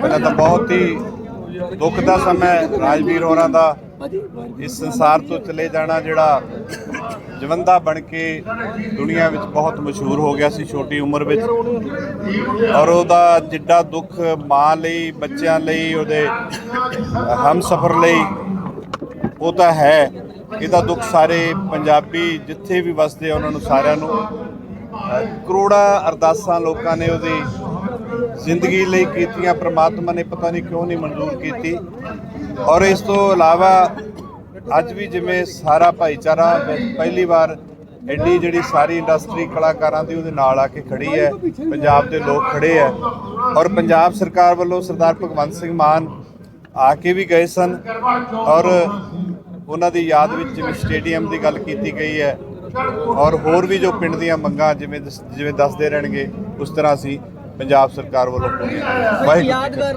ਪਹਿਲਾਂ ਤਾਂ ਬਹੁਤ ਹੀ ਦੁੱਖ ਦਾ ਸਮਾਂ ਹੈ। ਰਾਜਵੀਰ ਹੋਰਾਂ ਦਾ ਇਸ ਸੰਸਾਰ ਤੋਂ ਚਲੇ ਜਾਣਾ ਜਿਹੜਾ ਜਵੰਦਾ ਬਣ ਕੇ ਦੁਨੀਆ ਵਿੱਚ ਬਹੁਤ ਮਸ਼ਹੂਰ ਹੋ ਗਿਆ ਸੀ ਛੋਟੀ ਉਮਰ ਵਿੱਚ। ਔਰ ਉਹਦਾ ਜਿੱਡਾ ਦੁੱਖ ਮਾਂ ਲਈ, ਬੱਚਿਆਂ ਲਈ, ਉਹਦੇ ਹਮਸਫਰ ਲਈ, ਉਹ ਤਾਂ ਹੈ। ਇਹਦਾ ਦੁੱਖ ਸਾਰੇ ਪੰਜਾਬੀ ਜਿੱਥੇ ਵੀ ਵਸਦੇ ਆ, ਉਹਨਾਂ ਨੂੰ ਸਾਰਿਆਂ ਨੂੰ। ਕਰੋੜਾਂ ਅਰਦਾਸਾਂ ਲੋਕਾਂ ਨੇ ਉਹਦੀ ਜ਼ਿੰਦਗੀ ਲਈ ਕੀਤੀਆਂ ਪ੍ਰਮਾਤਮਾ ਨੇ ਪਤਾ ਨਹੀਂ ਕਿਉਂ ਨਹੀਂ ਮਨਜ਼ੂਰ ਕੀਤੀ। ਔਰ ਇਸ ਤੋਂ ਇਲਾਵਾ ਅੱਜ ਵੀ ਜਿਵੇਂ ਸਾਰਾ ਭਾਈਚਾਰਾ ਪਹਿਲੀ ਵਾਰ ਐਡੀ ਜਿਹੜੀ ਸਾਰੀ ਇੰਡਸਟਰੀ ਕਲਾਕਾਰਾਂ ਦੀ ਉਹਦੇ ਨਾਲ ਆ ਕੇ ਖੜੀ ਹੈ। ਪੰਜਾਬ ਦੇ ਲੋਕ ਖੜੇ ਹੈ। ਔਰ ਪੰਜਾਬ ਸਰਕਾਰ ਵੱਲੋਂ ਸਰਦਾਰ ਭਗਵੰਤ ਸਿੰਘ ਮਾਨ ਆ ਕੇ ਵੀ ਗਏ ਸਨ। ਔਰ ਉਹਨਾਂ ਦੀ ਯਾਦ ਵਿੱਚ ਜਿਵੇਂ ਸਟੇਡੀਅਮ ਦੀ ਗੱਲ ਕੀਤੀ ਗਈ ਹੈ। ਔਰ ਹੋਰ ਵੀ ਜੋ ਪਿੰਡ ਦੀਆਂ ਮੰਗਾਂ ਜਿਵੇਂ ਦਸ- ਜਿਵੇਂ ਦੱਸਦੇ ਰਹਿਣਗੇ, ਉਸ ਤਰ੍ਹਾਂ ਅਸੀਂ ਪੰਜਾਬ ਸਰਕਾਰ ਵੱਲੋਂ ਪੂਰੀਆਂ ਵਾਹਿਗੁਰੂ